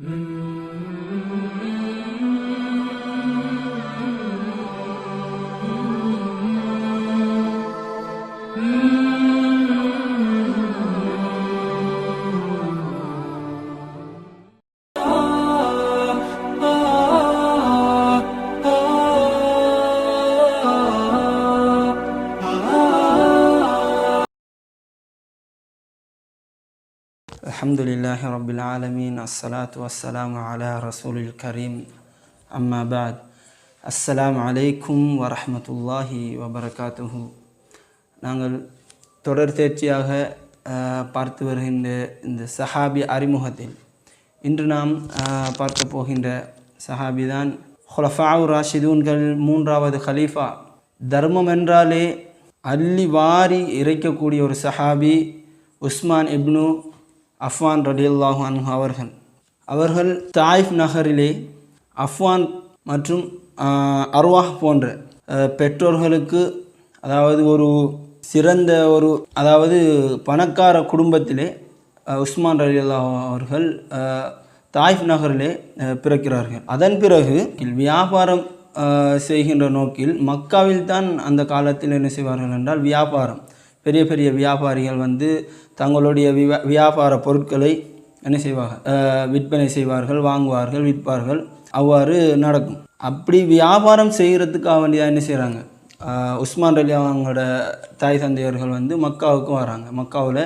Mm-hmm. الحمد لله رب العالمين الصلاة والسلام على رسول الكريم أما بعد السلام عليكم ورحمة الله وبركاته நாங்கள் தொடர் தேர்ச்சியாக அஹ், பார்த்து வருகின்ற இந்த சஹாபி அறிமுகத்தில் இன்று நாம் அஹ், பார்க்க போகின்ற சஹாபி தான் ஹுலஃபாவு ராஷிதூன்கள் மூன்றாவது ஹலீஃபா தர்மம் என்றாலே அள்ளி வாரி இறைக்கக்கூடிய ஒரு சஹாபி உஸ்மான் இப்னு அஃப்வான் ரலியல்லாஹு அன்ஹு அவர்கள். அவர்கள் தாயிஃப் நகரிலே அஃப்வான் மற்றும் அர்வாஹ் போன்ற பெற்றோர்களுக்கு அதாவது ஒரு சிறந்த ஒரு அதாவது பணக்கார குடும்பத்திலே உஸ்மான் ரலியல்லாஹு அவர்கள் தாய்ஃப் தாயிஃப் நகரிலே பிறக்கிறார்கள். அதன் பிறகு வியாபாரம் செய்கின்ற நோக்கில் மக்காவில் தான் அந்த காலத்தில் என்ன செய்வார்கள் என்றால் வியாபாரம். பெரிய பெரிய வியாபாரிகள் வந்து தங்களுடைய வியா வியாபார பொருட்களை என்ன செய்வாங்க விற்பனை செய்வார்கள் வாங்குவார்கள் விற்பார்கள். அவ்வாறு நடக்கும். அப்படி வியாபாரம் செய்கிறதுக்காக வேண்டியதாக என்ன செய்கிறாங்க உஸ்மான் அலி அவங்களோட தாய் தந்தையர்கள் வந்து மக்காவுக்கு வராங்க. மக்காவில்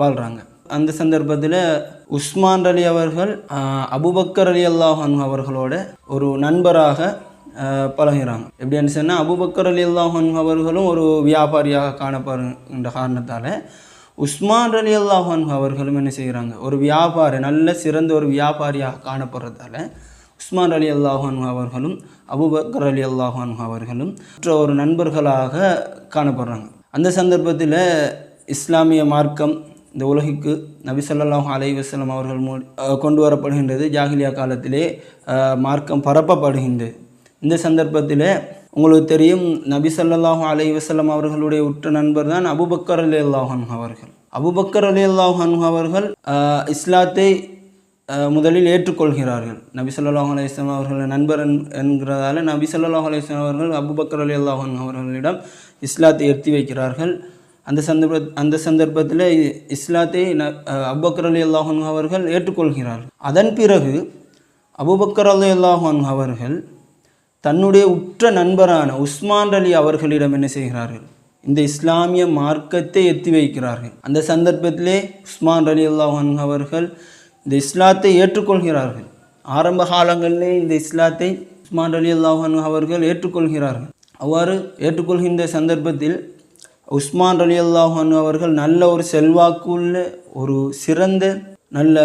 வாழ்கிறாங்க அந்த சந்தர்ப்பத்தில் உஸ்மான் அலி அவர்கள் அபுபக்கர் அலி அல்லாஹன் அவர்களோட ஒரு நண்பராக பழகிறாங்க. எப்படின்னு சொன்னால் அபுபக்கர் அலி அல்லாஹன் அவர்களும் ஒரு வியாபாரியாக காணப்படுகின்ற காரணத்தால் உஸ்மான் அலி அல்லாஹன் அவர்களும் என்ன செய்கிறாங்க ஒரு வியாபாரி நல்ல சிறந்த ஒரு வியாபாரியாக காணப்படுறதால உஸ்மான் அலி அல்லாஹன் அவர்களும் அபுபக்கர் அலி அல்லாஹன் அவர்களும் மற்ற ஒரு நண்பர்களாக காணப்படுறாங்க. அந்த சந்தர்ப்பத்தில் இஸ்லாமிய மார்க்கம் இந்த உலகிற்கு நபி ஸல்லல்லாஹு அலை வஸல்லம் அவர்கள் மூ கொண்டு வரப்படுகின்றது. ஜாகிலியா காலத்திலே மார்க்கம் பரப்பப்படுகின்றது. இந்த சந்தர்ப்பத்தில் உங்களுக்கு தெரியும் நபி ஸல்லல்லாஹு அலைஹி வஸல்லம் அவர்களுடைய உற்ற நண்பர் தான் அபுபக்கர் அலி அல்லாஹன் அவர்கள். அபுபக்கர் அலி அல்லாஹன் அவர்கள் இஸ்லாத்தை முதலில் ஏற்றுக்கொள்கிறார்கள். நபி சொல்லாஹ் அலைஹி அவர்கள் நண்பர் என்- என்கிறதால நபி சொல்லாஹ் அலைஹி அவர்கள் அபுபக்கர் அலி அல்லாஹன் அவர்களிடம் இஸ்லாத்தை எத்தி வைக்கிறார்கள். அந்த சந்தர்ப்ப அந்த சந்தர்ப்பத்தில் இஸ்லாத்தை ந அபுபக்கர் அலி அல்லாஹன் அவர்கள் ஏற்றுக்கொள்கிறார்கள். அதன் பிறகு அபுபக்கர் அலி அல்லாஹன் அவர்கள் தன்னுடைய உற்ற நண்பரான உஸ்மான் அலி அவர்களிடம் என்ன செய்கிறார்கள்? இந்த இஸ்லாமிய மார்க்கத்தை எத்தி வைக்கிறார்கள். அந்த சந்தர்ப்பத்திலே உஸ்மான் அலி அல்லாஹன் அவர்கள் இந்த இஸ்லாத்தை ஏற்றுக்கொள்கிறார்கள். ஆரம்ப காலங்களிலே இந்த இஸ்லாத்தை உஸ்மான் அலி அல்லாஹன் அவர்கள் ஏற்றுக்கொள்கிறார்கள். அவ்வாறு ஏற்றுக்கொள்கின்ற சந்தர்ப்பத்தில் உஸ்மான் அலி அல்லாஹன் அவர்கள் நல்ல ஒரு செல்வாக்குள்ள ஒரு சிறந்த நல்ல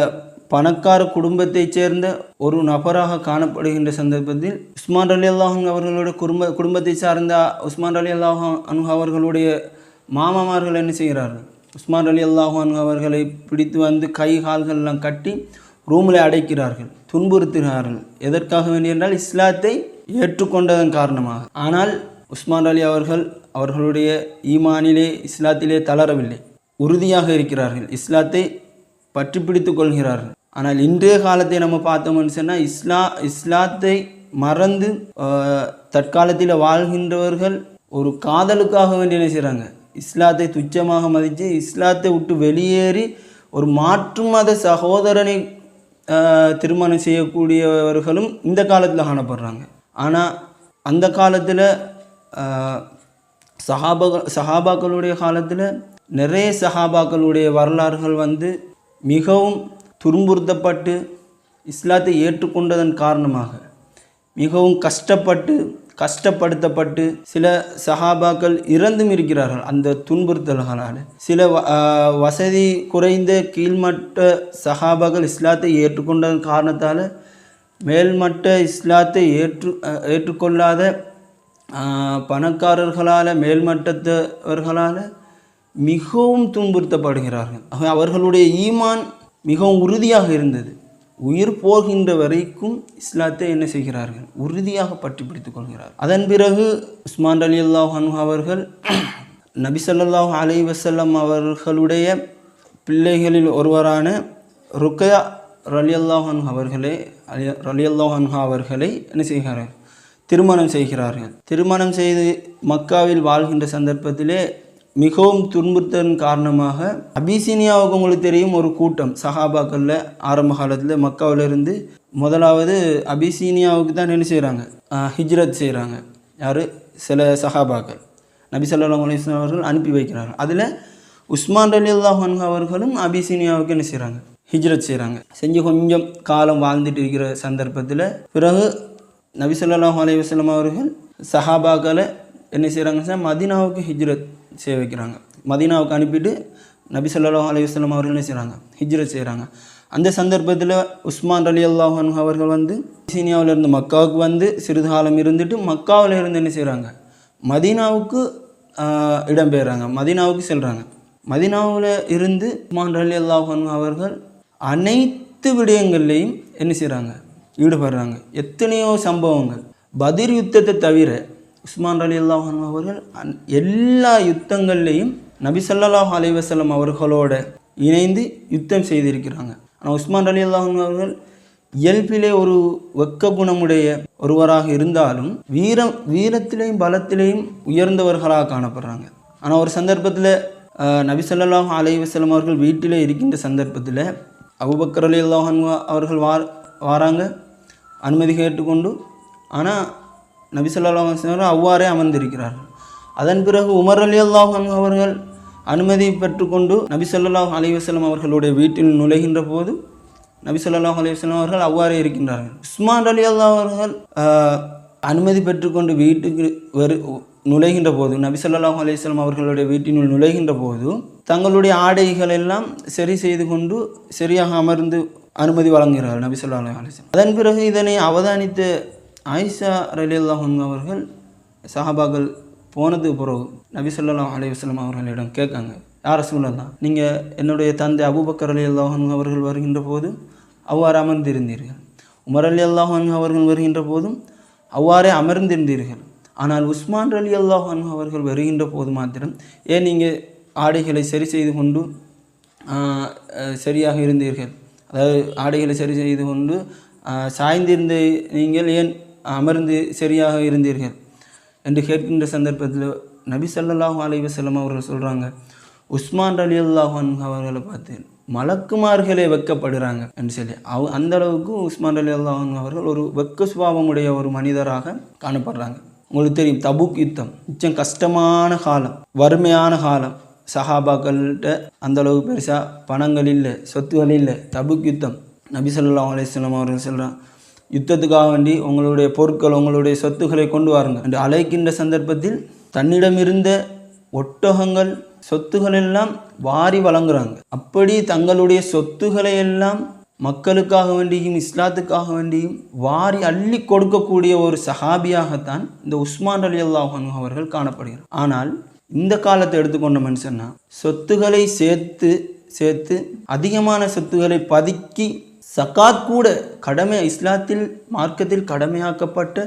பணக்கார குடும்பத்தைச் சேர்ந்த ஒரு நபராக காணப்படுகின்ற சந்தர்ப்பத்தில் உஸ்மான் அலி அல்லாஹன் அவர்களுடைய குடும்ப குடும்பத்தை சார்ந்த உஸ்மான் அலி அல்லாஹன் அவர்களுடைய மாமாமார்கள் என்ன செய்கிறார்கள்? உஸ்மான் அலி அல்லாஹன் அவர்களை பிடித்து வந்து கை கால்கள் எல்லாம் கட்டி ரூமில் அடைக்கிறார்கள் துன்புறுத்துகிறார்கள். எதற்காக வேண்டி என்றால் இஸ்லாத்தை ஏற்றுக்கொண்டதன் காரணமாக. ஆனால் உஸ்மான் அலி அவர்கள் அவர்களுடைய ஈமானிலே இஸ்லாத்திலே தளரவில்லை. உறுதியாக இருக்கிறார்கள். இஸ்லாத்தை பற்றி பிடித்து கொள்கிறார்கள். ஆனால் இன்றைய காலத்தை நம்ம பார்த்தோம்னு சொன்னால் இஸ்லா இஸ்லாத்தை மறந்து தற்காலத்தில் வாழ்கின்றவர்கள் ஒரு காதலுக்காக வேண்டி என்ன செய்கிறாங்க? இஸ்லாத்தை துச்சமாக மதித்து இஸ்லாத்தை விட்டு வெளியேறி ஒரு மாற்று மத சகோதரனை திருமணம் செய்யக்கூடியவர்களும் இந்த காலத்தில் காணப்படுறாங்க. ஆனால் அந்த காலத்தில் சஹாபா சஹாபாக்களுடைய காலத்தில் நிறைய சஹாபாக்களுடைய வரலாறுகள் வந்து மிகவும் துன்புறுத்தப்பட்டு இஸ்லாத்தை ஏற்றுக்கொண்டதன் காரணமாக மிகவும் கஷ்டப்பட்டு கஷ்டப்படுத்தப்பட்டு சில சஹாபாக்கள் இறந்தும் இருக்கிறார்கள். அந்த துன்புறுத்தல்களால் சில வ- வசதி குறைந்த கீழ்மட்ட சஹாபாக்கள் இஸ்லாத்தை ஏற்றுக்கொண்டதன் காரணத்தால் மேல்மட்ட இஸ்லாத்தை ஏற்று ஏற்றுக்கொள்ளாத பணக்காரர்களால் மேல்மட்டத்தவர்களால் மிகவும் துன்புறுத்தப்படுகிறார்கள். ஆக அவர்களுடைய ஈமான் மிகவும் உறுதியாக இருந்தது. உயிர் போகின்ற வரைக்கும் இஸ்லாத்தை என்ன செய்கிறார்கள்? உறுதியாக பற்றி பிடித்துக் கொள்கிறார் அதன் பிறகு உஸ்மான் அலி அல்லாஹ் அவர்கள் நபி ஸல்லல்லாஹு வசல்லம் அவர்களுடைய பிள்ளைகளில் ஒருவரான ருக்கையா ரலியல்லாஹன் அவர்களே ரலியல்லாஹன் அவர்களை என்ன செய்கிறார்கள்? திருமணம் செய்கிறார்கள். திருமணம் செய்து மக்காவில் வாழ்கின்ற சந்தர்ப்பத்திலே மிகவும் துன்புறுத்தன் காரணமாக அபிசீனியாவுக்கு உங்களுக்கு தெரியும் ஒரு கூட்டம் சஹாபாக்களில் ஆரம்ப காலத்தில் மக்காவிலிருந்து முதலாவது அபிசீனியாவுக்கு தான் என்ன செய்கிறாங்க ஹிஜ்ரத் செய்கிறாங்க யார்? சில சஹாபாக்கள் நபி ஸல்லல்லாஹு அவர்கள் அனுப்பி வைக்கிறார்கள். அதில் உஸ்மான் அலி அல்லாஹன் அவர்களும் அபிசீனியாவுக்கு என்ன செய்கிறாங்க ஹிஜ்ரத் செய்கிறாங்க செஞ்சு கொஞ்சம் காலம் வாழ்ந்துட்டு இருக்கிற சந்தர்ப்பத்தில் பிறகு நபி சொல்லாஹ் அலி வஸ்லம் அவர்கள் சஹாபாக்களை என்ன செய்கிறாங்க சார் மதீனாவுக்கு ஹிஜ்ரத் செய்ய வைக்கிறாங்க. மதீனாவுக்கு அனுப்பிட்டு நபி ஸல்லல்லாஹு அலையுஸ்லாம் அவர்கள் என்ன செய்கிறாங்க ஹிஜ்ரத் செய்கிறாங்க அந்த சந்தர்ப்பத்தில் உஸ்மான் அலி அல்லாஹன் அவர்கள் வந்து சீனியாவில் இருந்து மக்காவுக்கு வந்து சிறிது காலம் இருந்துட்டு மக்காவில் இருந்து என்ன செய்கிறாங்க மதீனாவுக்கு இடம் இடம்பெயர்றாங்க. மதீனாவுக்கு செல்கிறாங்க மதீனாவில் இருந்து உஸ்மான் அலி அல்லாஹன் அவர்கள் அனைத்து விடயங்கள்லேயும் என்ன செய்கிறாங்க ஈடுபடுறாங்க. எத்தனையோ சம்பவங்கள். பதிர் யுத்தத்தை தவிர உஸ்மான் அலி அல்லாஹன் அவர்கள் எல்லா யுத்தங்கள்லேயும் நபி சல்லாஹ் அலைவசல்லம் அவர்களோட இணைந்து யுத்தம் செய்திருக்கிறாங்க. ஆனால் உஸ்மான் அலி அல்லாஹன் அவர்கள் இயல்பிலே ஒரு வெக்க குணமுடைய ஒருவராக இருந்தாலும் வீரம் வீரத்திலையும் பலத்திலையும் உயர்ந்தவர்களாக காணப்படுறாங்க. ஆனால் ஒரு சந்தர்ப்பத்தில் நபி ஸல்லல்லாஹு அவர்கள் வீட்டிலே இருக்கின்ற சந்தர்ப்பத்தில் அபுபக்கர் அலி அல்லாஹன் அவர்கள் வா வாராங்க. அனுமதி கேட்டுக்கொண்டு ஆனால் நபி ஸல்லல்லாஹு அவ்வாறே அமர்ந்திருக்கிறார்கள் அதன் பிறகு உமர் அலி அல்லாஹன் அவர்கள் அனுமதி பெற்றுக்கொண்டு நபிசல்லாஹ் ஸல்லல்லாஹு அலைஹி அவர்களுடைய வீட்டில் நுழைகின்ற போது நபிசல்லாஹ் ஸல்லல்லாஹு அலைஹி அவர்கள் அவ்வாறே இருக்கின்றார்கள். உஸ்மான் அலி அல்லாஹ் அவர்கள் அனுமதி பெற்றுக்கொண்டு வீட்டுக்கு வரு நுழைகின்ற போது நபிசல்லாஹ் அலிஸ்லாம் அவர்களுடைய வீட்டினுள் நுழைகின்ற போது தங்களுடைய ஆடைகள் எல்லாம் சரி செய்து கொண்டு சரியாக அமர்ந்து அனுமதி வழங்குகிறார்கள் நபி அலிஸ்லாம் அதன் பிறகு இதனை அவதானித்த ஆயிஷா ரலியல்லாஹு அவர்கள் சஹாபாக்கள் போனது பிறகு நபி ஸல்லல்லாஹு அலைஹி அவர்களிடம் கேட்காங்க யார் சொல்லலாம் நீங்கள் என்னுடைய தந்தை அபுபக்கர் அலி அல்லாஹன் அவர்கள் வருகின்ற போது அவ்வாறு அமர்ந்திருந்தீர்கள். உமர் அலி அல்லாஹன் அவர்கள் வருகின்ற போதும் அவ்வாறே அமர்ந்திருந்தீர்கள். ஆனால் உஸ்மான் அலி அல்லாஹன் அவர்கள் வருகின்ற போது மாத்திரம் ஏன் நீங்கள் ஆடைகளை சரி செய்து கொண்டு சரியாக இருந்தீர்கள்? அதாவது ஆடைகளை சரி செய்து கொண்டு சாய்ந்திருந்த நீங்கள் ஏன் அமர்ந்து சரியாக இருந்தீர்கள் என்று கேட்கின்ற சந்தர்ப்பத்தில் நபி ஸல்லல்லாஹு அலைவசல்லம் அவர்கள் சொல்கிறாங்க உஸ்மான் அலி அல்லாஹ் அவர்களை பார்த்து மலக்குமார்களே வெக்கப்படுறாங்க என்று சொல்லி அவ அந்த அளவுக்கு உஸ்மான் அலி அல்லாஹன் அவர்கள் ஒரு வெக்க சுபாவமுடைய ஒரு மனிதராக காணப்படுறாங்க. உங்களுக்கு தெரியும் தபுக் யுத்தம் மிச்சம் கஷ்டமான காலம் வறுமையான காலம். சஹாபாக்கள்கிட்ட அந்த அளவுக்கு பெருசாக பணங்கள் இல்லை சொத்துகள் இல்லை. தபுக் யுத்தம் நபி சொல்லா அலிஸ்லாம் அவர்கள் சொல்கிறான் யுத்தத்துக்காக வேண்டி உங்களுடைய பொருட்கள் உங்களுடைய சொத்துக்களை கொண்டு வாருங்க என்று அழைக்கின்ற சந்தர்ப்பத்தில் தன்னிடமிருந்த ஒட்டகங்கள் சொத்துக்கள் எல்லாம் வாரி வழங்குறாங்க. அப்படி தங்களுடைய சொத்துக்களை எல்லாம் மக்களுக்காக வேண்டியும் இஸ்லாத்துக்காக வேண்டியும் வாரி அள்ளி கொடுக்கக்கூடிய ஒரு சஹாபியாகத்தான் இந்த உஸ்மான் அலி அல்லாஹன் அவர்கள் காணப்படுகிறார். ஆனால் இந்த காலத்தை எடுத்துக்கொண்ட மனுஷன்னா சொத்துக்களை சேர்த்து சேர்த்து அதிகமான சொத்துக்களை பதுக்கி சக்காத் கூட கடமை இஸ்லாத்தில் மார்க்கத்தில் கடமையாக்கப்பட்ட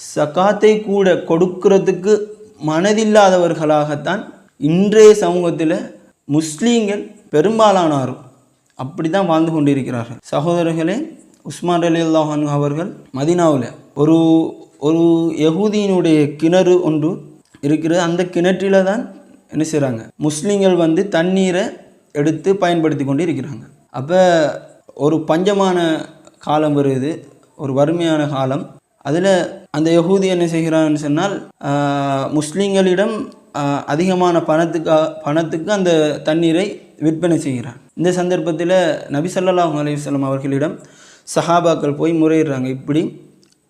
சக்காத்தை கூட கொடுக்கிறதுக்கு மனதில்லாதவர்களாகத்தான் இன்றைய சமூகத்தில் முஸ்லீம்கள் பெரும்பாலானாரும் அப்படி தான் வாழ்ந்து கொண்டிருக்கிறார்கள். சகோதரர்களே உஸ்மான் அலி அல்லாஹான் அவர்கள் மதினாவில் ஒரு ஒரு யகூதியினுடைய கிணறு ஒன்று இருக்கிறது. அந்த கிணற்றில் தான் என்ன செய்கிறாங்க முஸ்லீம்கள் வந்து தண்ணீரை எடுத்து பயன்படுத்தி கொண்டு இருக்கிறாங்க அப்போ ஒரு பஞ்சமான காலம் வருது ஒரு வறுமையான காலம். அதில் அந்த யகூதி என்ன செய்கிறான்னு சொன்னால் முஸ்லீம்களிடம் அதிகமான பணத்துக்காக பணத்துக்கு அந்த தண்ணீரை விற்பனை செய்கிறார். இந்த சந்தர்ப்பத்தில் நபி ஸல்லல்லாஹு அலைஹி அவர்களிடம் சஹாபாக்கள் போய் முறையிடுறாங்க. இப்படி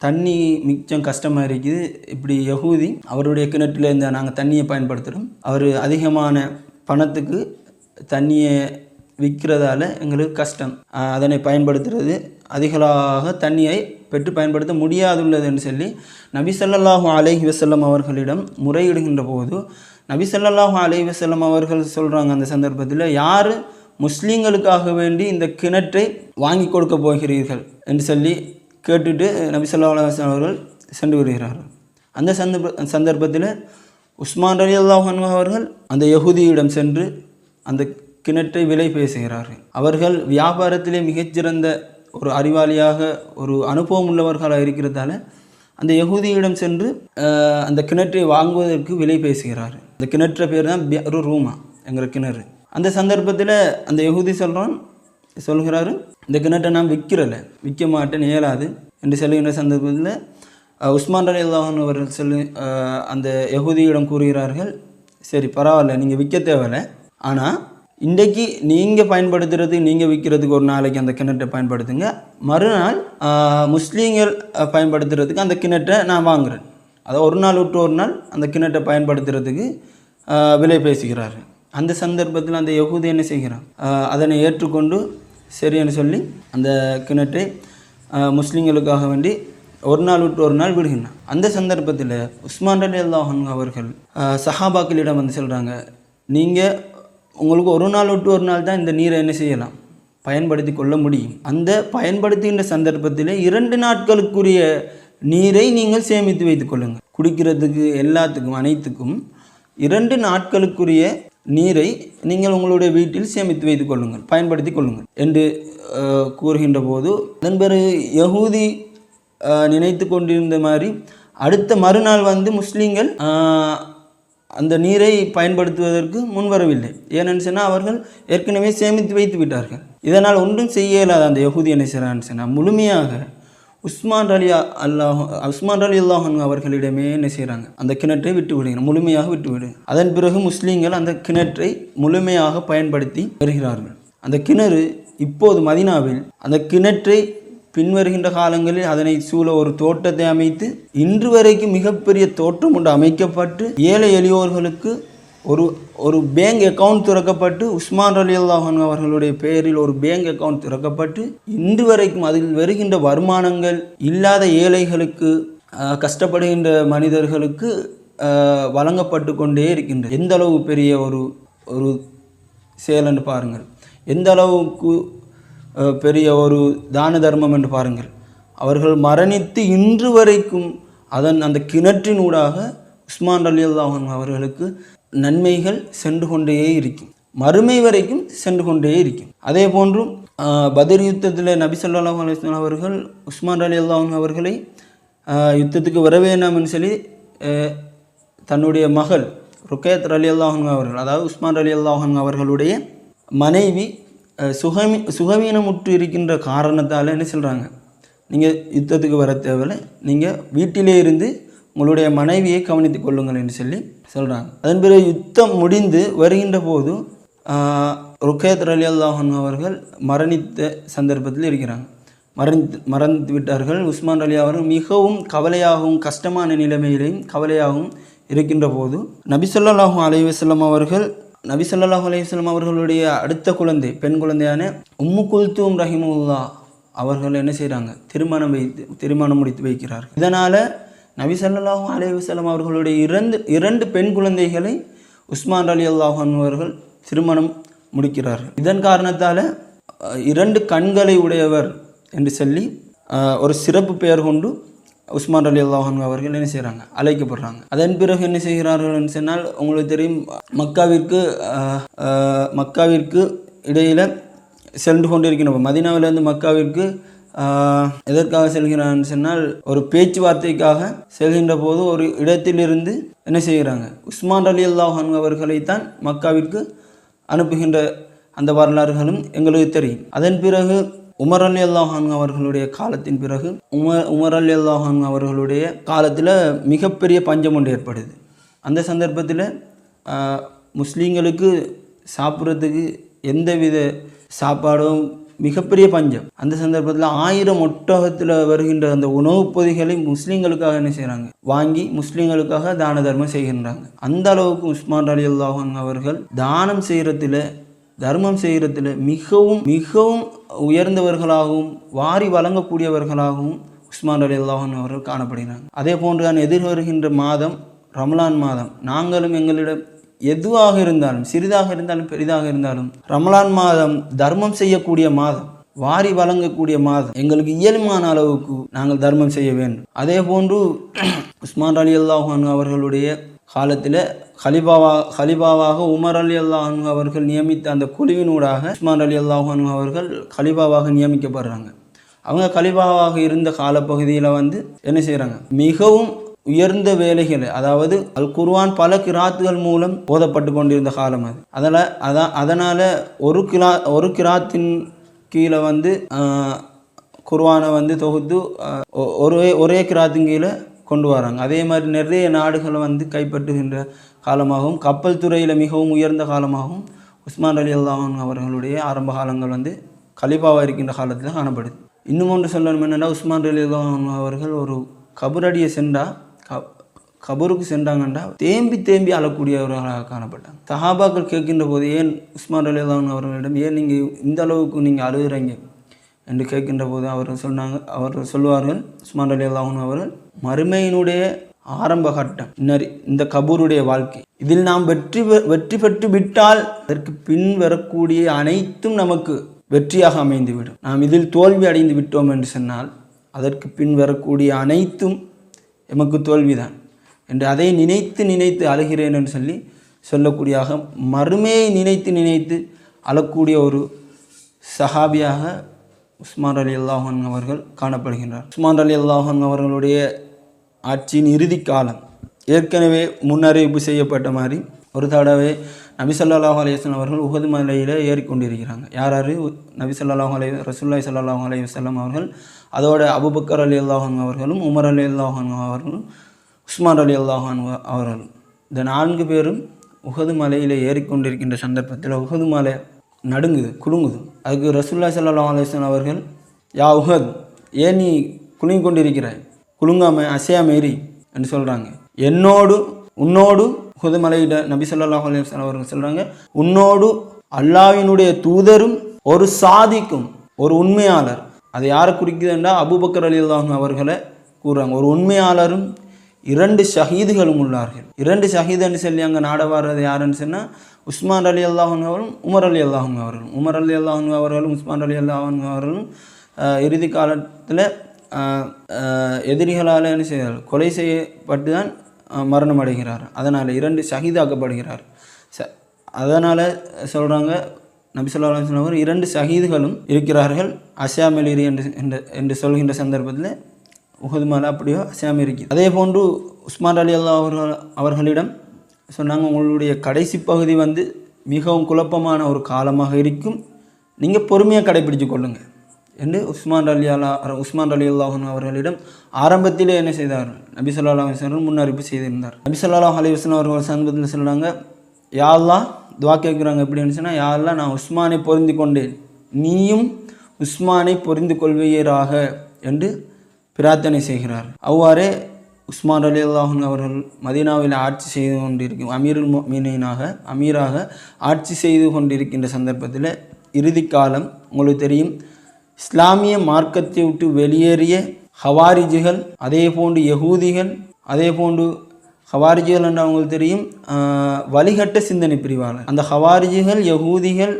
தண்ணி மிச்சம் கஷ்டமாக இருக்குது. இப்படி யகூதி அவருடைய கிணற்றில் இருந்த நாங்கள் தண்ணியை பயன்படுத்துகிறோம் அவர் அதிகமான பணத்துக்கு தண்ணியை விற்கிறதால எங்களுக்கு கஷ்டம். அதனை பயன்படுத்துறது. அதிகளாக தண்ணியை பெற்று பயன்படுத்த முடியாதுள்ளது என்று சொல்லி நபி ஸல்லல்லாஹு அலைஹி அவர்களிடம் முறையிடுகின்ற போது நபி ஸல்லல்லாஹு அலைஹி அவர்கள் சொல்கிறாங்க அந்த சந்தர்ப்பத்தில் யார் முஸ்லீம்களுக்காக வேண்டி இந்த கிணற்றை வாங்கி கொடுக்க போகிறீர்கள்? என்று சொல்லி கேட்டுட்டு நபி ஸல்லல்லாஹு அவர்கள் சென்று வருகிறார்கள் அந்த சந்தர்ப்ப சந்தர்ப்பத்தில் உஸ்மான் அலி அல்லாஹ் அவர்கள் அந்த யகுதியிடம் சென்று அந்த கிணற்றை விலை பேசுகிறார்கள். அவர்கள் வியாபாரத்திலே மிகச்சிறந்த ஒரு அறிவாளியாக ஒரு அனுபவம் உள்ளவர்களாக இருக்கிறதால அந்த யகுதியிடம் சென்று அந்த கிணற்றை வாங்குவதற்கு விலை பேசுகிறார் அந்த கிணற்ற பேர் தான் ஒரு ரூமா என்கிற கிணறு. அந்த சந்தர்ப்பத்தில் அந்த யகுதி சொல்கிறான் சொல்கிறாரு இந்த கிணற்றை நான் விற்கிறலை விற்க மாட்டேன் இயலாது என்று சொல்லுகின்ற சந்தர்ப்பத்தில் உஸ்மான் அலி அல்லாஹன் அவர்கள் சொல்லு அந்த யகுதியிடம் கூறுகிறார்கள் சரி பரவாயில்ல நீங்கள் விற்க தேவையில்லை ஆனால் இன்றைக்கு நீங்கள் பயன்படுத்துறது நீங்கள் விற்கிறதுக்கு ஒரு நாளைக்கு அந்த கிணற்றை பயன்படுத்துங்க. மறுநாள் முஸ்லீங்கள் முஸ்லீம்கள் பயன்படுத்துறதுக்கு அந்த கிணற்றை நான் வாங்குறேன். அதை ஒரு நாள் விட்டு ஒரு நாள் அந்த கிணற்றை பயன்படுத்துறதுக்கு விலை பேசுகிறாரு அந்த சந்தர்ப்பத்தில் அந்த யகுதி என்ன செய்கிறான்? அதனை ஏற்றுக்கொண்டு சரின்னு சொல்லி அந்த கிணற்றை முஸ்லீம்களுக்காக வேண்டி ஒரு நாள் விட்டு ஒரு நாள் விடுகின்றான். அந்த சந்தர்ப்பத்தில் உஸ்மான் அலி அல்லாஹன் அவர்கள் சஹாபாக்களிடம் வந்து சொல்கிறாங்க நீங்கள் உங்களுக்கு ஒரு நாள் விட்டு ஒரு நாள் தான் இந்த நீரை என்ன செய்யலாம்? பயன்படுத்தி கொள்ள முடியும். அந்த பயன்படுத்துகின்ற சந்தர்ப்பத்தில் இரண்டு நாட்களுக்குரிய நீரை நீங்கள் சேமித்து வைத்துக்கொள்ளுங்கள் குடிக்கிறதுக்கு எல்லாத்துக்கும் அனைத்துக்கும் இரண்டு நாட்களுக்குரிய நீரை நீங்கள் உங்களுடைய வீட்டில் சேமித்து வைத்துக் கொள்ளுங்கள். பயன்படுத்தி கொள்ளுங்கள் என்று கூறுகின்ற போது அதன் பிறகு யகூதி நினைத்து கொண்டிருந்த மாதிரி அடுத்த மறுநாள் வந்து முஸ்லீம்கள் அந்த நீரை பயன்படுத்துவதற்கு முன்வரவில்லை. ஏனென்னு சொன்னால் அவர்கள் ஏற்கனவே சேமித்து வைத்து விட்டார்கள். இதனால் ஒன்றும் செய்ய இயலாத அந்த யகுதி என்ன சொன்னால் முழுமையாக உஸ்மான் அலி அல்லாஹ் உஸ்மான் அலி அல்லாஹன் அவர்களிடமே என்ன செய்கிறாங்க? அந்த கிணற்றை விட்டு விடுகிறார் முழுமையாக விட்டு விடு. அதன் பிறகு முஸ்லீம்கள் அந்த கிணற்றை முழுமையாக பயன்படுத்தி வருகிறார்கள். அந்த கிணறு இப்போது மதினாவில் அந்த கிணற்றை பின்வருகின்ற காலங்களில் அதனை சூழ ஒரு தோட்டத்தை அமைத்து இன்று வரைக்கும் மிகப்பெரிய தோட்டம் ஒன்று அமைக்கப்பட்டு ஏழை எளியோர்களுக்கு ஒரு ஒரு பேங்க் அக்கவுண்ட் திறக்கப்பட்டு உஸ்மான் அலி அல்லாஹன் அவர்களுடைய பெயரில் ஒரு பேங்க் அக்கவுண்ட் திறக்கப்பட்டு இன்று வரைக்கும் அதில் வருகின்ற வருமானங்கள் இல்லாத ஏழைகளுக்கு கஷ்டப்படுகின்ற மனிதர்களுக்கு வழங்கப்பட்டு கொண்டே இருக்கின்ற எந்த அளவு பெரிய ஒரு ஒரு செயல் என்று பாருங்கள். எந்த அளவுக்கு பெரிய ஒரு தான தர்மம் என்று பாருங்கள். அவர்கள் மரணித்து இன்று வரைக்கும் அதன் அந்த கிணற்றினூடாக உஸ்மான் அலியல்லாஹன் அவர்களுக்கு நன்மைகள் சென்று கொண்டே இருக்கும். மறுமை வரைக்கும் சென்று கொண்டே இருக்கும். அதே போன்று பதிர் யுத்தத்தில் நபி சொல்லாஹ் அலைஹி அவர்கள் உஸ்மான் அலி அல்லாஹன் அவர்களை யுத்தத்துக்கு வர வேண்டாம்னு சொல்லி தன்னுடைய மகள் ருக்கேத் அலி அல்லாஹன் அவர்கள் அதாவது உஸ்மான் அலி அல்லாஹன் அவர்களுடைய மனைவி சுகமி சுகவீனமுற்று இருக்கின்ற காரணத்தால் என்ன சொல்கிறாங்க நீங்கள் யுத்தத்துக்கு வர தேவையில்லை. நீங்கள் வீட்டிலே இருந்து உங்களுடைய மனைவியை கவனித்துக் கொள்ளுங்கள் என்று சொல்லி சொல்கிறாங்க அதன் பிறகு யுத்தம் முடிந்து வருகின்ற போது ருக்கேத் அலி அல்லாஹன் அவர்கள் மரணித்த சந்தர்ப்பத்தில் இருக்கிறாங்க. மறந்து மறந்து விட்டார்கள். உஸ்மான் அலி அவர்கள் மிகவும் கவலையாகவும் கஷ்டமான நிலைமையிலையும் கவலையாகவும் இருக்கின்ற போது நபிசல்லாஹூ அலைவசல்லம் அவர்கள் நபிசல்லாஹூ அலையம் அவர்களுடைய அடுத்த குழந்தை பெண் குழந்தையான உம்மு குல்தூம் ரஹிமுல்லா அவர்கள் என்ன செய்கிறாங்க திருமணம் வைத்து திருமணம் முடித்து வைக்கிறார்கள் இதனால் நபி ஸல்லல்லாஹு அலைஹி அவர்களுடைய இரண்டு இரண்டு பெண் குழந்தைகளை உஸ்மான் அலி அல்லாஹன் அவர்கள் திருமணம் முடிக்கிறார்கள் இதன் காரணத்தால் இரண்டு கண்களை உடையவர் என்று சொல்லி ஒரு சிறப்பு பெயர் கொண்டு உஸ்மான் அலி அல்லாஹன் அவர்கள் என்ன செய்கிறாங்க அழைக்கப்படுறாங்க. அதன் பிறகு என்ன செய்கிறார்கள் என்று சொன்னால் உங்களுக்கு தெரியும் மக்காவிற்கு மக்காவிற்கு இடையில் சென்று கொண்டிருக்கின்ற மதினாவிலிருந்து மக்காவிற்கு எதற்காக செல்கிறான்னு சொன்னால் ஒரு பேச்சுவார்த்தைக்காக செல்கின்ற போது ஒரு இடத்திலிருந்து என்ன செய்கிறாங்க? உஸ்மான் அலி அல்லாஹன் அவர்களைத்தான் மக்காவிற்கு அனுப்புகின்ற அந்த வரலாறுகளும் எங்களுக்கு தெரியும். அதன் பிறகு உமர் அலி அல்லாஹான் அவர்களுடைய காலத்தின் பிறகு உமர் உமர் அலி அல்லாஹான் அவர்களுடைய காலத்தில் மிகப்பெரிய பஞ்சம் ஒன்று ஏற்படுது. அந்த சந்தர்ப்பத்தில் முஸ்லீம்களுக்கு சாப்பிட்றதுக்கு எந்தவித சாப்பாடும் மிகப்பெரிய பஞ்சம். அந்த சந்தர்ப்பத்தில் ஆயிரம் ஒட்டகத்தில் வருகின்ற அந்த உணவுப் பொதிகளை முஸ்லீம்களுக்காக என்ன செய்கிறாங்க வாங்கி முஸ்லீம்களுக்காக தான தர்மம் செய்கின்றாங்க. அந்த அளவுக்கு உஸ்மான் அலி அல்லாஹன் அவர்கள் தானம் செய்கிறதுல தர்மம் செய்கிறதுல மிகவும் மிகவும் உயர்ந்தவர்களாகவும் வாரி வழங்கக்கூடியவர்களாகவும் உஸ்மான் அலி அல்லாஹன் அவர்கள் காணப்படுகிறாங்க. அதே போன்று தான் எதிர்வருகின்ற மாதம் ரமலான் மாதம். நாங்களும் எங்களிடம் எதுவாக இருந்தாலும் சிறிதாக இருந்தாலும் பெரிதாக இருந்தாலும் ரமலான் மாதம் தர்மம் செய்யக்கூடிய மாதம் வாரி வழங்கக்கூடிய மாதம். எங்களுக்கு இயலுமான அளவுக்கு நாங்கள் தர்மம் செய்ய வேண்டும். அதே போன்று உஸ்மான் அலி அல்லாஹான் அவர்களுடைய காலத்தில் ஹலிபாவா ஹலிபாவாக உமர் அலி அல்லாஹன் அவர்கள் நியமித்த அந்த குழுவினூடாக உஸ்மான் அலி அல்லாஹ் அவர்கள் ஹலிபாவாக நியமிக்கப்படுறாங்க. அவங்க கலிபாவாக இருந்த காலப்பகுதியில் வந்து என்ன செய்கிறாங்க மிகவும் உயர்ந்த வேலைகளை அதாவது அல் குர்வான் பல கிராத்துகள் மூலம் போதப்பட்டு கொண்டிருந்த காலம் அது. அதில் அதான் அதனால் ஒரு கிரா ஒரு கிராத்தின் கீழே வந்து குர்வானை வந்து தொகுத்து ஒ- ஒரே ஒரே கிராத்தின் கீழே கொண்டு வராங்க. அதே மாதிரி நிறைய நாடுகளை வந்து கைப்பற்றுகின்ற காலமாகவும் கப்பல் துறையில் மிகவும் உயர்ந்த காலமாகவும் உஸ்மான் அலி அல்லாஹன் அவர்களுடைய ஆரம்ப காலங்கள் வந்து கலிபாவாக இருக்கின்ற காலத்தில் காணப்படுது. இன்னும் ஒன்று சொல்லணும் என்னென்னா உஸ்மான் அலி அல்லாஹன் அவர்கள் ஒரு கபரடியை சென்றால் க கபருக்கு சென்றாங்கன்றா தேம்பி தேம்பி அழக்கூடியவர்களாக காணப்பட்டாங்க. சஹாபாக்கள் கேட்கின்ற போது ஏன் உஸ்மான் அலி அல்லாஹன் அவர்களிடம் ஏன் நீங்கள் இந்த அளவுக்கு நீங்கள் அழுகுறீங்க? என்று கேட்கின்ற போது அவர்கள் சொன்னாங்க அவர்கள் சொல்லுவார்கள் உஸ்மான் அலி அல்லாஹன் அவர்கள் மறுமையினுடைய ஆரம்ப கட்டம் இன்னறி இந்த கபூருடைய வாழ்க்கை. இதில் நாம் வெற்றி பெ- வெற்றி பெற்று விட்டால் அதற்கு பின் வரக்கூடிய அனைத்தும் நமக்கு வெற்றியாக அமைந்துவிடும். நாம் இதில் தோல்வி அடைந்து விட்டோம் என்று சொன்னால் அதற்கு பின் வரக்கூடிய அனைத்தும் எமக்கு தோல்விதான். என்று அதை நினைத்து நினைத்து அழுகிறேன் என்று சொல்லி சொல்லக்கூடியாக மறுமையை நினைத்து நினைத்து அழக்கூடிய ஒரு சஹாபியாக உஸ்மான் அலி அல்லாஹன் அவர்கள் காணப்படுகின்றார். உஸ்மான் அலி அல்லாஹன் அவர்களுடைய ஆட்சியின் இறுதி காலம் ஏற்கனவே முன்னறிவிப்பு செய்யப்பட்ட மாதிரி ஒரு தடவை நபி அலையன் அவர்கள் உகது மலையில் ஏறிக்கொண்டிருக்கிறாங்க. யார் யார்? நபி அலை அலைஹி ரசூலுல்லாஹி அலி வல்லம் அவர்கள் அதோட அபுபக்கர் அலி அல்லாஹன் அவர்களும் உமர் அலி அல்லாஹன் அவர்களும் உஸ்மான் அலி அல்லாஹான் அவர்களும் இந்த நான்கு பேரும் உகது மலையில் ஏறிக்கொண்டிருக்கின்ற சந்தர்ப்பத்தில் உகது மலை நடுங்குது குலுங்குது. அதுக்கு ரசூல்லா ஸல்லல்லாஹு அலிஸ்லாம் அவர்கள் யா உஹத் ஏன் நீ குலுங்கி கொண்டிருக்கிறாய்? குலுங்காம அசையாம ஏறி என்று சொல்கிறாங்க என்னோடு உன்னோடு உஹது மலையிட நபி சொல்லாஹ் அலிஸ்லாம் அவர்கள் சொல்கிறாங்க உன்னோடு அல்லாவினுடைய தூதரும் ஒரு சாதிக்கும் ஒரு உண்மையாளர் அது யாரை குறிக்குதுன்றா அபுபக்கர் அலி அவர்களை கூறுறாங்க. ஒரு உண்மையாளரும் இரண்டு ஷஹீதுகளும் உள்ளார்கள். இரண்டு ஷஹீதுன்னு சொல்லி அங்கே நாட வர்றது யாருன்னு சொன்னால் உஸ்மான் அலி அல்லாஹன் அவர்களும் உமர் அலி அல்லாஹன் அவர்களும். உமர் அலி அல்லாஹன் அவர்களும் உஸ்மான் அலி அல்லாஹன் அவர்களும் இறுதி காலத்தில் எதிரிகளால் என்ன செய்தார்கள் கொலை செய்யப்பட்டு தான் மரணம் அடைகிறார். அதனால் இரண்டு சகிதாக்கப்படுகிறார் ச அதனால் சொல்கிறாங்க நபி சொல்லா அவர் இரண்டு ஷஹீதுகளும் இருக்கிறார்கள். அசாமெலிரி என்று என்று- என்று சொல்கின்ற சந்தர்ப்பத்தில் உகது மலை அப்படியோ அசையாமல் இருக்கிறது அதே போன்று உஸ்மான் அலி அல்லா அவர்கள் அவர்களிடம் சொன்னாங்க உங்களுடைய கடைசி பகுதி வந்து மிகவும் குழப்பமான ஒரு காலமாக இருக்கும். நீங்கள் பொறுமையாக கடைபிடிச்சு கொள்ளுங்கள் என்று உஸ்மான் அலி அல்லா உஸ்மான் அலி அல்லாஹன் அவர்களிடம் ஆரம்பத்திலே என்ன செய்தார்? நபி சொல்லா அலுவலம் முன்னறிப்பு செய்திருந்தார். நபி சொல்லா அலி அவர்கள் சமீபத்தில் சொல்கிறாங்க யாழ்லா துவா கேட்குறாங்க. எப்படின்னு சொன்னால் யாழ்லா நான் உஸ்மானை பொருந்தி கொண்டேன். நீயும் உஸ்மானை பொரிந்து கொள்வீராக. என்று பிரார்த்தனை செய்கிறார். அவ்வாறே உஸ்மான் அலி அல்லாஹன் அவர்கள் மதீனாவில் ஆட்சி செய்து கொண்டிருக்கும் அமீருல் மீனாக அமீராக ஆட்சி செய்து கொண்டிருக்கின்ற சந்தர்ப்பத்தில் இறுதி காலம் உங்களுக்கு தெரியும். இஸ்லாமிய மார்க்கத்தை விட்டு வெளியேறிய ஹவாரிஜிகள் அதே போன்று யகூதிகள் அதே போன்று ஹவாரிஜிகள் என்று அவங்களுக்கு தெரியும் வழிகட்ட சிந்தனை பிரிவாளர் அந்த ஹவாரிஜிகள் யகூதிகள்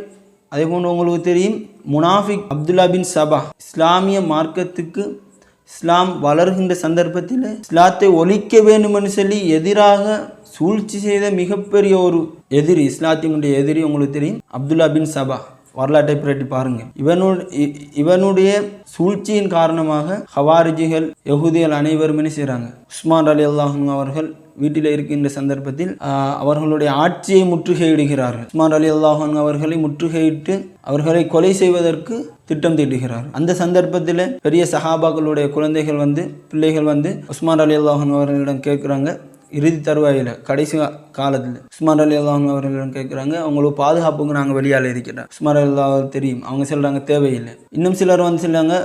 அதே போன்று உங்களுக்கு தெரியும் முனாஃபிக் அப்துல்லா பின் சபா இஸ்லாமிய மார்க்கத்துக்கு இஸ்லாம் வளர்கின்ற சந்தர்ப்பத்தில் இஸ்லாத்தை ஒழிக்க வேண்டுமென்று சொல்லி எதிராக சூழ்ச்சி செய்த மிகப்பெரிய ஒரு எதிரி இஸ்லாத்தினுடைய எதிரி உங்களுக்கு தெரியும் அப்துல்லா பின் சபா. வரலாற்றை புரட்டி பாருங்க. இவனு இவனுடைய சூழ்ச்சியின் காரணமாக ஹவாரிஜிகள் யகுதிகள் அனைவரும் என்ன செய்கிறாங்க உஸ்மான் அலி அல்லாஹும் அவர்கள் வீட்டில் இருக்கின்ற சந்தர்ப்பத்தில் அவர்களுடைய ஆட்சியை முற்றுகையிடுகிறார்கள். உஸ்மான் அலி அல்லாஹன் அவர்களை முற்றுகையிட்டு அவர்களை கொலை செய்வதற்கு திட்டம் தீட்டுகிறார் அந்த சந்தர்ப்பத்தில் பெரிய சஹாபாக்களுடைய குழந்தைகள் வந்து பிள்ளைகள் வந்து உஸ்மான் அலி அல்லாஹன் அவர்களிடம் கேட்குறாங்க. இறுதி தருவாயில் கடைசி காலத்தில் உஸ்மான் அலி அல்லாஹன் அவர்களிடம் கேட்குறாங்க அவங்களுக்கு பாதுகாப்புக்கு நாங்கள் வெளியால் இருக்கிறோம். உஸ்மான் அலி அல்லாஹ் தெரியும். அவங்க சொல்கிறாங்க தேவையில்லை. இன்னும் சிலர் வந்து சொல்றாங்க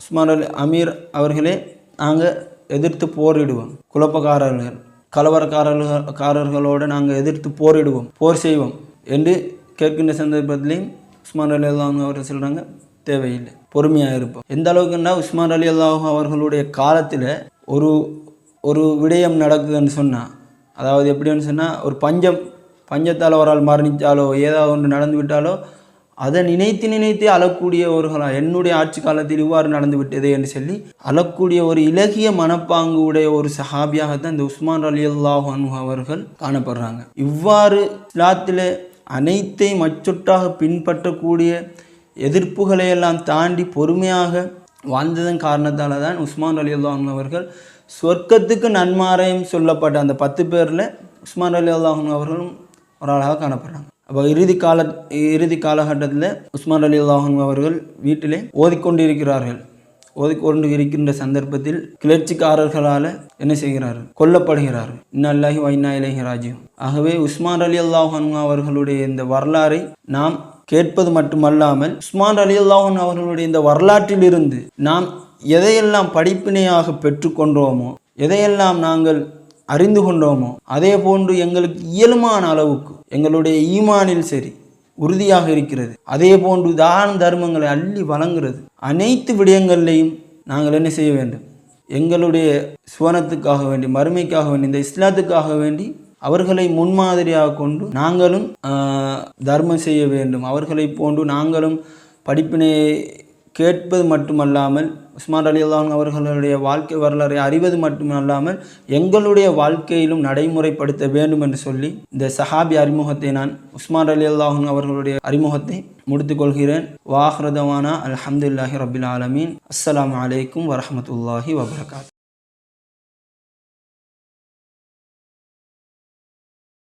உஸ்மான் அலி அமீர் அவர்களே நாங்கள் எதிர்த்து போரிடுவோம். குழப்பக்காரர்கள் கலவரக்காரர்கள் காரர்களோடு நாங்கள் எதிர்த்து போரிடுவோம் போர் செய்வோம். என்று கேட்கின்ற சந்தர்ப்பத்திலையும் உஸ்மான் அலி அல்லாஹ் அவர்கள் சொல்கிறாங்க தேவையில்லை. பொறுமையாக இருப்போம். எந்த அளவுக்குன்னா உஸ்மான் அலி அல்லாஹ் அவர்களுடைய காலத்தில் ஒரு ஒரு விடயம் நடக்குதுன்னு சொன்னால் அதாவது எப்படின்னு சொன்னால் ஒரு பஞ்சம் பஞ்சத்தால் ஒரு ஆள் மரணித்தாலோ ஏதாவது ஒன்று நடந்து விட்டாலோ அதை நினைத்து நினைத்து அழக்கூடியவர்களா என்னுடைய ஆட்சி காலத்தில் இவ்வாறு நடந்து விட்டதே என்று சொல்லி அழக்கூடிய ஒரு இலகிய மனப்பாங்கு உடைய ஒரு சஹாபியாகத்தான் இந்த உஸ்மான் அலி அல்லாஹன் அவர்கள் காணப்படுறாங்க. இவ்வாறு இஸ்லாத்தில் அனைத்தையும் அச்சொட்டாக பின்பற்றக்கூடிய எதிர்ப்புகளையெல்லாம் தாண்டி பொறுமையாக வாழ்ந்ததன் காரணத்தால் தான் உஸ்மான் அலி அல்லாஹ் அவர்கள் சொர்க்கத்துக்கு நன்மாரையும் சொல்லப்பட்ட அந்த பத்து பேரில் உஸ்மான் அலி அல்லாஹன் அவர்களும் ஒரு ஆளாக காணப்படுறாங்க. அப்போ இறுதி கால இறுதி காலகட்டத்தில் உஸ்மான் அலி அல்லாஹன் அவர்கள் வீட்டிலே ஓதிக்கொண்டிருக்கிறார்கள். ஓதிக்கொண்டு இருக்கின்ற சந்தர்ப்பத்தில் கிளர்ச்சிக்காரர்களால் என்ன செய்கிறார்கள்? கொல்லப்படுகிறார்கள். இன்னல்லாஹி வைனா இலகி ராஜீவ் ஆகவே உஸ்மான் அலி அல்லாஹன் அவர்களுடைய இந்த வரலாறை நாம் கேட்பது மட்டுமல்லாமல் உஸ்மான் அலி அல்லாஹன் அவர்களுடைய இந்த வரலாற்றிலிருந்து நாம் எதையெல்லாம் படிப்பினையாக பெற்றுக்கொண்டோமோ எதையெல்லாம் நாங்கள் அறிந்து கொண்டோமோ அதே போன்று எங்களுக்கு இயலுமான அளவுக்கு எங்களுடைய ஈமானில் சரி உறுதியாக இருக்கிறது. அதே போன்று தான தர்மங்களை அள்ளி வழங்குறது. அனைத்து விடயங்கள்லையும் நாங்கள் என்ன செய்ய வேண்டும்? எங்களுடைய சுவனத்துக்காக வேண்டி மறுமைக்காக வேண்டி இந்த இஸ்லாத்துக்காக வேண்டி அவர்களை முன்மாதிரியாக கொண்டு நாங்களும் தர்மம் செய்ய வேண்டும். அவர்களை போன்று நாங்களும் படிப்பினை கேட்பது மட்டுமல்லாமல் உஸ்மான் அலி அல்லாஹ் அவர்களுடைய வாழ்க்கை வரலாறை அறிவது மட்டுமல்லாமல் எங்களுடைய வாழ்க்கையிலும் நடைமுறைப்படுத்த வேண்டும் என்று சொல்லி இந்த சஹாபி அறிமுகத்தை நான் உஸ்மான் அலி அல்லாஹன் அவர்களுடைய அறிமுகத்தை முடித்துக்கொள்கிறேன் வாஹ்ரதவானா அலமதுல்லாஹி ரபில் ஆலமீன். அஸ்லாம் அலைக்கும் வரமத்துல்லாஹி வபரகாத்.